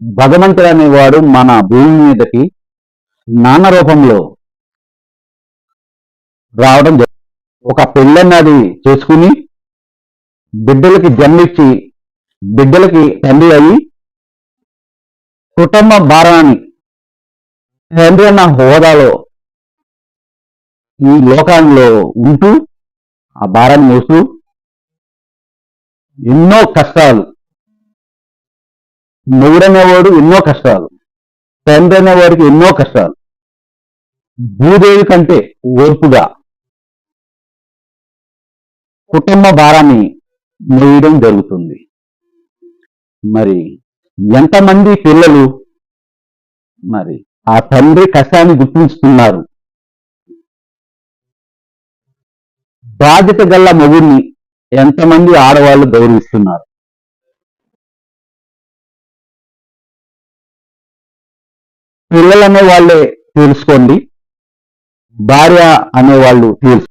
భగవంతుడు అనేవాడు మన భూమి మీదకి నాన్న రూపంలో రావడం జరిగింది ఒక పెళ్ళన్నది చేసుకుని బిడ్డలకి జన్మిచ్చి బిడ్డలకి తండ్రి అయ్యి కుటుంబ భారాన్ని తండ్రి అన్న హోదాలో ఈ లోకంలో ఉంటూ ఆ భారాన్ని మోస్తూ ఎన్నో కష్టాలు మొగుడనేవాడు ఎన్నో కష్టాలు తండ్రి అనేవాడికి ఎన్నో కష్టాలు. భూదేవి కంటే ఓర్పుగా కుటుంబ భారాన్ని మోయడం జరుగుతుంది. మరి ఎంతమంది పిల్లలు మరి ఆ తండ్రి కష్టాన్ని గుర్తించుతున్నారు బాధ్యత గల్ల మగుడిని ఎంతమంది ఆడవాళ్ళు గౌరవిస్తున్నారు? పిల్లలు అనే వాళ్ళే తెలుసుకోండి భార్య అనేవాళ్ళు తెలుసు